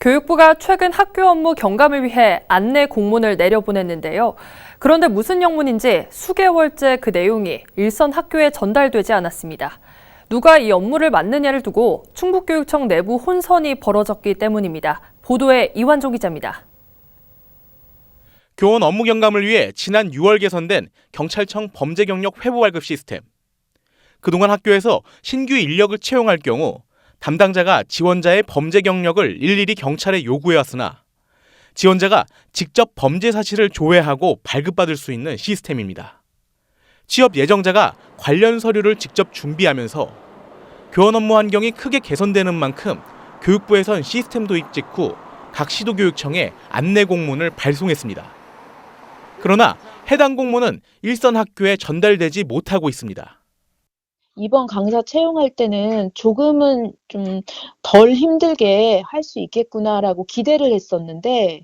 교육부가 최근 학교 업무 경감을 위해 안내 공문을 내려보냈는데요. 그런데 무슨 영문인지 수개월째 그 내용이 일선 학교에 전달되지 않았습니다. 누가 이 업무를 맡느냐를 두고 충북교육청 내부 혼선이 벌어졌기 때문입니다. 보도에 이완종 기자입니다. 교원 업무 경감을 위해 지난 6월 개선된 경찰청 범죄 경력 회부 발급 시스템. 그동안 학교에서 신규 인력을 채용할 경우 담당자가 지원자의 범죄 경력을 일일이 경찰에 요구해왔으나 지원자가 직접 범죄 사실을 조회하고 발급받을 수 있는 시스템입니다. 취업 예정자가 관련 서류를 직접 준비하면서 교원 업무 환경이 크게 개선되는 만큼 교육부에선 시스템 도입 직후 각 시도교육청에 안내 공문을 발송했습니다. 그러나 해당 공문은 일선 학교에 전달되지 못하고 있습니다. 이번 강사 채용할 때는 조금은 좀 덜 힘들게 할 수 있겠구나라고 기대를 했었는데,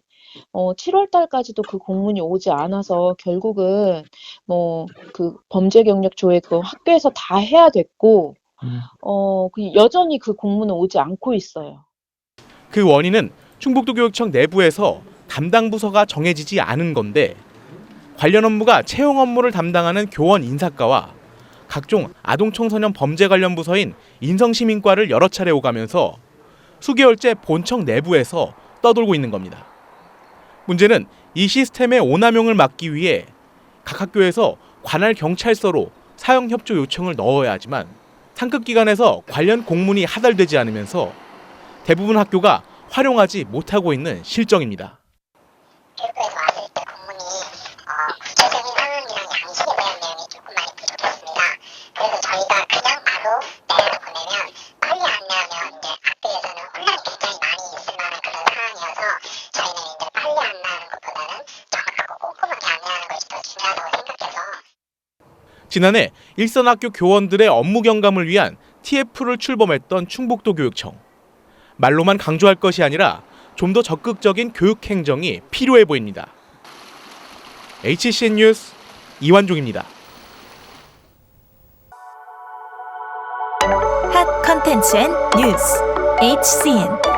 어, 7월 달까지도 그 공문이 오지 않아서 결국은 뭐 그 범죄 경력 조회 그 학교에서 다 해야 됐고, 어, 그 여전히 그 공문은 오지 않고 있어요. 그 원인은 충북도 교육청 내부에서 담당 부서가 정해지지 않은 건데 관련 업무가 채용 업무를 담당하는 교원 인사과와 각종 아동 청소년 범죄 관련 부서인 인성시민과를 여러 차례 오가면서 수개월째 본청 내부에서 떠돌고 있는 겁니다. 문제는 이 시스템의 오남용을 막기 위해 각 학교에서 관할 경찰서로 사용 협조 요청을 넣어야 하지만 상급 기관에서 관련 공문이 하달되지 않으면서 대부분 학교가 활용하지 못하고 있는 실정입니다. 교육부에서 왔을 때 공문이 어, 구체적인 바로 내려다 보내면 빨리 안내하면 이제 학교에서는 혼란이 굉장히 많이 있을 만한 그런 상황이어서 저희는 이제 빨리 안내하는 것보다는 정확하고 꼼꼼하게 안내하는 것이 더 중요하다고 생각해서 지난해 일선 학교 교원들의 업무 경감을 위한 TF를 출범했던 충북도 교육청. 말로만 강조할 것이 아니라 좀 더 적극적인 교육 행정이 필요해 보입니다. HCN 뉴스 이완종입니다. 컨텐츠 앤 뉴스 HCN